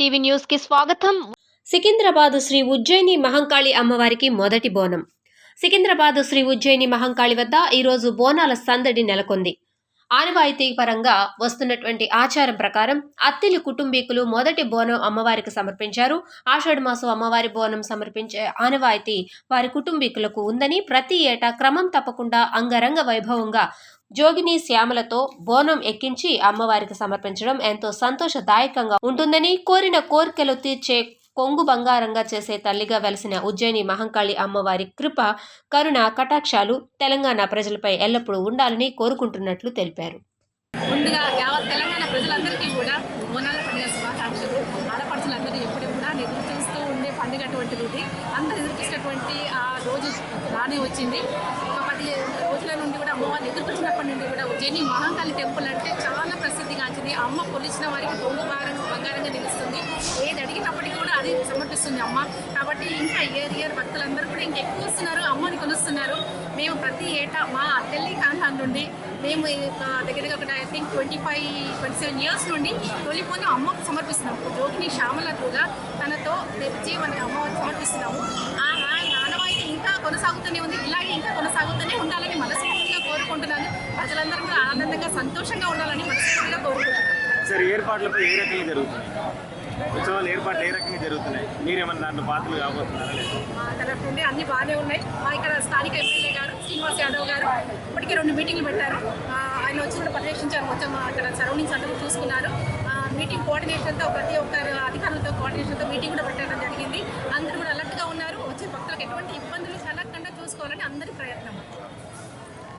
TV న్యూస్కి స్వాగతం. సికింద్రాబాద్ శ్రీ ఉజ్జయిని మహంకాళి అమ్మవారికి మొదటి బోనం. సికింద్రాబాద్ శ్రీ ఉజ్జయిని మహంకాళి వద్ద ఈరోజు బోనాల సందడి నెలకొంది. ఆనవాయితీ పరంగా వస్తున్నటువంటి ఆచారం ప్రకారం అత్తిలి కుటుంబీకులు మొదటి బోనం అమ్మవారికి సమర్పించారు. ఆషాఢ మాసం అమ్మవారి బోనం సమర్పించే ఆనవాయితీ వారి కుటుంబీకులకు ఉందని ప్రతి ఏటా క్రమం తప్పకుండా అంగరంగ వైభవంగా జోగిని శ్యామలతో బోనం ఎక్కించి అమ్మవారికి సమర్పించడం ఎంతో సంతోషదాయకంగా ఉంటుందని కోరిన కోరికలు తీర్చే కొంగు బంగారంగా చేసే తల్లిగా వెలసిన ఉజ్జయిని మహంకాళి అమ్మవారి కృప కరుణ కటాక్షాలు తెలంగాణ ప్రజలపై ఎల్లప్పుడూ ఉండాలని కోరుకుంటున్నట్లు తెలిపారు. ముందుగా యావత్ తెలంగాణ ప్రజలందరికీ కూడా బోనాల పండుగ శుభాకాంక్షలు. ఆడపడుచులందరూ ఎప్పుడు కూడా ఎదురు చూస్తూ ఉండే పండుగ అటువంటిది అందరూ ఎదురు చూసినటువంటి ఆ రోజు రానే వచ్చింది. ఒక పది నుండి కూడా అమ్మవారిని ఎదురు నుండి కూడా ఉజ్జయిని మహాకాళి టెంపుల్ అంటే చాలా ప్రసిద్ధిగాంచింది అమ్మ కొలిచిన వారికి బొంగు బంగారంగా నిలుస్తుంది. ఏది అడిగినప్పటికీ కూడా అది సమర్పిస్తుంది అమ్మ. కాబట్టి ఇంకా ఇయర్ ఇయర్ భక్తులందరూ కూడా ఇంకా ఎక్కువ వస్తున్నారు. అమ్మని కొలుస్తున్నారు. మేము ప్రతి ఏటా మా అత్తెల్లి కాంతాన్ నుండి మేము దగ్గరగా ఒక I think twenty five twenty seven years నుండి తొలిపోని అమ్మకు సమర్పిస్తున్నాము. జోగిని శ్యామలకుగా తనతో తెచ్చి మన అమ్మవారికి సమర్పిస్తున్నాము. కొనసాగుతూనే ఉంది. ఇలాగే ఇంకా కొనసాగుతూనే ఉండాలని మనస్ఫూర్తిగా కోరుకుంటున్నాను. ప్రజలందరూ కూడా ఆనందంగా సంతోషంగా ఉండాలని మనస్ఫూర్తిగా కోరుకుంటున్నాను. సార్ ఏర్పాట్లపై ఏ రకంగా జరుగుతున్నాయి? ఉత్సవాలు ఏర్పాట్లు ఏ రకంగా జరుగుతున్నాయి? మీరేమన్నా దాంట్లో పాత్రలు కాబోతున్నారా అన్ని బాగానే ఉన్నాయి. మా ఇక్కడ స్థానిక ఎమ్మెల్యే గారు శ్రీనివాస్ యాదవ్ గారు ఇప్పటికే రెండు మీటింగ్లు పెట్టారు. ఆయన వచ్చి కూడా పర్యవేక్షించారు. మొత్తం అక్కడ సరౌండింగ్స్ అంతా చూసుకున్నారు. మీటింగ్ కోఆర్డినేషన్తో ప్రతి ఒక్కరు అధికారులతో కోఆర్డినేషన్తో మీటింగ్ కూడా పెట్టడం జరిగింది. అందరూ కూడా అలర్ట్గా ఉన్నారు. వచ్చే భక్తులకు ఎటువంటి ఇబ్బందులు కలగకుండా తీసుకోవాలని అందరి ప్రయత్నం.